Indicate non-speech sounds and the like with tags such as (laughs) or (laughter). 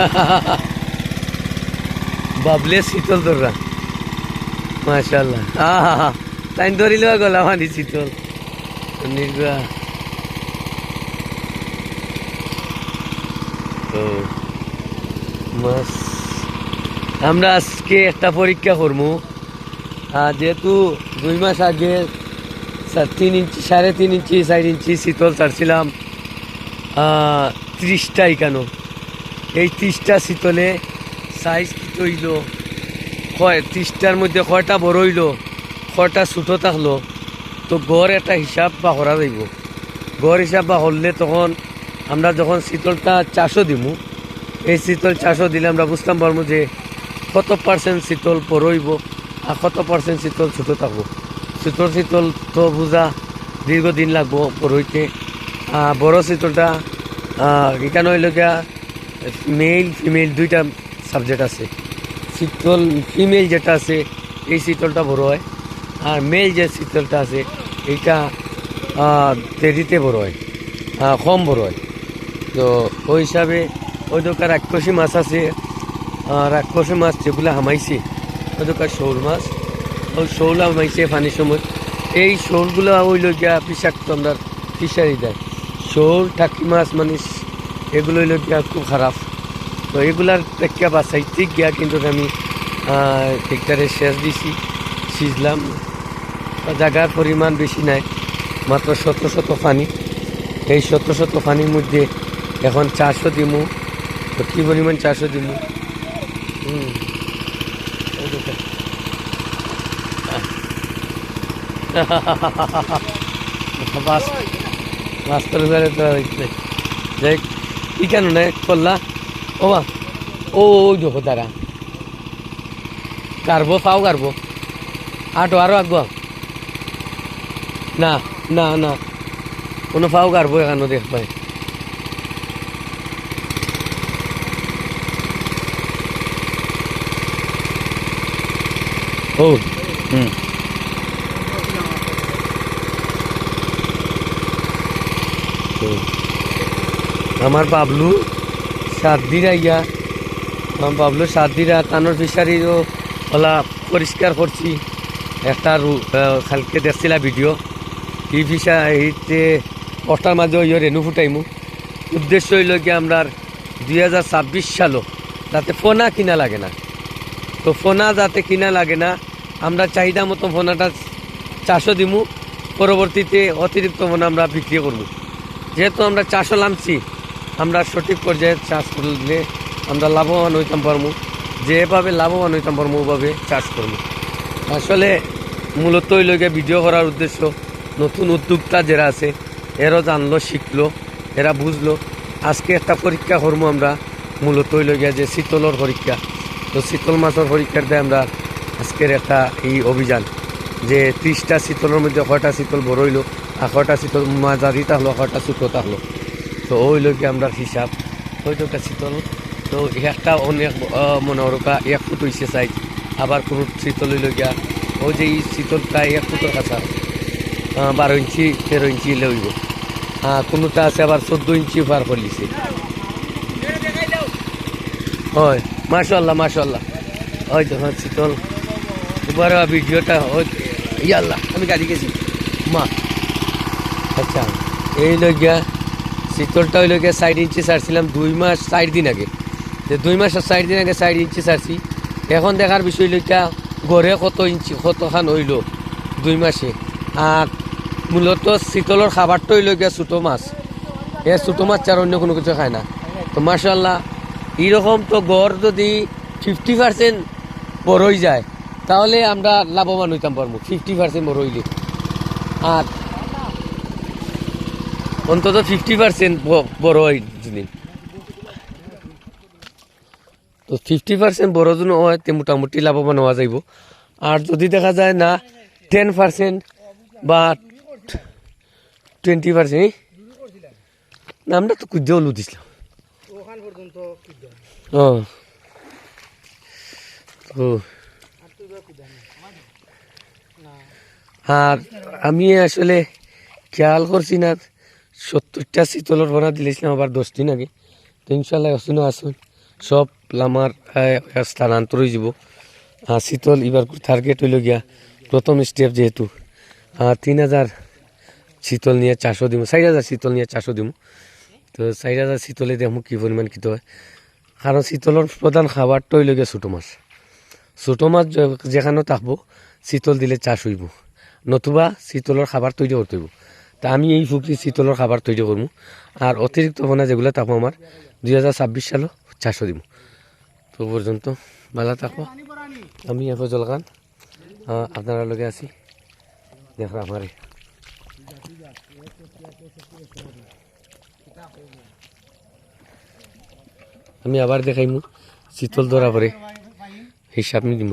(laughs) বাবলে শীতল তোররা মাশাল্লাহ তাই ধরিল গলা মানি শীতল। আমরা আজকে একটা পরীক্ষা করব যেহেতু দুই মাস আগে তিন ইঞ্চি, সাড়ে তিন ইঞ্চি, চার ইঞ্চি শীতল ছাড়ছিলাম। ত্রিশটা এখানো এই ত্রিশটা শীতলে সাইজ হইল কয় ত্রিশটার মধ্যে কয়টা বড় হইল? কয়টা ছোটো থাকল? তো গড় একটা হিসাব বা করা যাইব। গড় হিসাব বা হলে তখন আমরা যখন শীতলটা চাষও দিমু এই শীতল চাষও দিলে আমরা বুঝতাম পারব যে কত পার্সেন্ট শীতল হইব আর কত পার্সেন্ট শীতল ছোটো থাকব। শীতল শীতল তো বোঝা দীর্ঘদিন লাগবো আহ, বড় শীতলটা এখানে হইল মেল ফিমেল দুইটা সাবজেক্ট আছে। শীতল ফিমেল যেটা আছে, এই শীতলটা বড় হয়। আর মেল যে শীতলটা আছে, এইটা দেরিতে বড় হয়। কম বড় হয়। তো ওই হিসাবে ওই দোকান রাক্ষসী মাছ আছে। রাক্ষসী মাছ যেগুলো হামাইছে, ওই দোকান শৌল মাছ। ওই শৌল হামাইছে পানির সময়। এই শৌলগুলো হইল গিয়া বিষাক্ত আমরা ফিশারি দেয়। শৌল, টাকি মাছ মানে এগুলো গিয়া খুব খারাপ। তো এগুলার বাসাই ঠিক গিয়া কিন্তু আমি ঠিকঠারে শেষ দিছি, সিজলাম। জায়গার পরিমাণ বেশি নাই, মাত্র শত শত পানি। এই শত শত পানির মধ্যে এখন চারশো দিমু তো কী পরিমাণ চারশো দিমু। হুম। মাস্টার (laughs) ঘরে তো যাই কি কেন না? করলা ও মা, ও দেখো তারা কারবো পাও কারবো আটো, আরও আঁকবো। না না না। কোনো পাও কারবো এখানে দেখ ভাই। ও। হুম তো আমার বাবলু সাত দিন আইয়া, আমার বাবলু সাত দিন তানোর ফিশারিও ওলা পরিষ্কার করছি। একটা কালকে দেখছিলা ভিডিও এই ফিশা এইতে পটার মাঝে ওই রেনু ফুটাইমু। উদ্দেশ্য হইল কি আমরা দুই হাজার ছাব্বিশ সালও যাতে ফোনা কিনা লাগে না। তো ফোনা যাতে কিনা লাগে না, আমরা চাহিদা মতো ফোনাটা চাষও দিমু। পরবর্তীতে অতিরিক্ত ফোনা আমরা বিক্রি করব। যেহেতু আমরা চাষও নামছি আমরা সঠিক পর্যায়ে চাষ করলে আমরা লাভবান হইতাম পারব যেভাবে লাভবান হইতাম পারব ওভাবে চাষ করব আসলে মূলত ওই লোকে ভিডিও করার উদ্দেশ্য, নতুন উদ্যোক্তা যারা আছে এরও জানলো, শিখলো, এরা বুঝলো। আজকে একটা পরীক্ষা করব আমরা, মূলত ওই লোকে যে শীতলর পরীক্ষা। তো শীতল মাছের পরীক্ষার দিয়ে আমরা আজকের একটা এই অভিযান, যে ত্রিশটা শীতলের মধ্যে কয়টা শীতল বড় হইল, আর কয়টা শীতল মাঝারি থাকল কয়টা ছোটো থাকল তো ওই লোকে আমরা হিসাব হয়তো একটা শীতল তো একটা অনেক আহ, মনে হরকা এক ফুট হইছে সাইজ আবার কোনো শীতল গিয়া ওই যে এই শীতলটা এক ফুটের কাছা বারো ইঞ্চি তেরো ইঞ্চি লইব হ্যাঁ কোনোটা আছে আবার চোদ্দ ইঞ্চি পার করলিছে। হয় মাশাল্লাহ মাশাল্লাহ ওই তো হ্যাঁ শীতল। এবার ভিডিওটা ইয়াল্লাহ আমি গাড়ি গেছি। মা আচ্ছা এই লগিয়া শীতলটা হইল গিয়া ষাট ইঞ্চি ছাড়ছিলাম দুই মাস ষাট দিন আগে। যে দুই মাস আর ষাট দিন আগে ষাট ইঞ্চি ছাড়ছি। এখন দেখার বিষয় লইকা গড়ে কত ইঞ্চি, কতখান হইল দুই মাসে। আর মূলত শীতলের খাবারটা হইল গিয়া ছোটো মাছ। এ ছোটো মাছ ছাড়া অন্য কোনো কিছু খায় না। তো মার্শাল্লাহ এইরকম তো গড় যদি ফিফটি পার্সেন্ট বড় হয়ে যায়, তাহলে আমরা লাভবান হইতাম পারব ফিফটি পার্সেন্ট বড় হইলে। আর অন্তত ফিফটি পার্সেন্ট বড় হয় যদি তো ফিফটি পার্সেন্ট বড় যদি হয়, তে মোটামুটি লাভবান হওয়া যাইব। আর যদি দেখা যায় না টেন পার্সেন্ট বা টোয়েন্টি পার্সেন্ট না আমরা তো কুদ্দে হলু দিছিলাম? না আর আমি আসলে খেয়াল করছি না সত্তরটা শীতলের ভরা দিলেছিলাম, আবার দশ দিন আগে। তো ইনশাল্লাহ আসুন আসুন, সব আমার স্থানান্তর হয়ে যাব। শীতল এবার টার্গেট হইল গিয়া প্রথম স্টেপ যেহেতু। তিন হাজার শীতল নিয়ে চারশো দিব চার হাজার শীতল নিয়ে চারশো দিব তো চার হাজার শীতলে দেখো কী পরিমাণ কী হয়। কারণ শীতলের প্রধান খাবারটা হইল গিয়া ছোটো মাছ। ছোটো মাছ যেখানে থাকব, শীতল দিলে চাষ হইব। নতুবা শীতলের খাবার তৈরি করতে হইব। তা আমি এই পুকুরি শীতলের খাবার তৈরি করব। আর অতিরিক্ত পোনা যেগুলো থাকব আমার দুই হাজার ছাব্বিশ সালও চারশো দিব। তো পর্যন্ত ভালো থাকব আমি এফজল খান। আহ, আপনারা লগে আছি। দেখো আমারে। আমি আবার দেখাইমু। শীতল ধরা পরে হিসাব নি দিব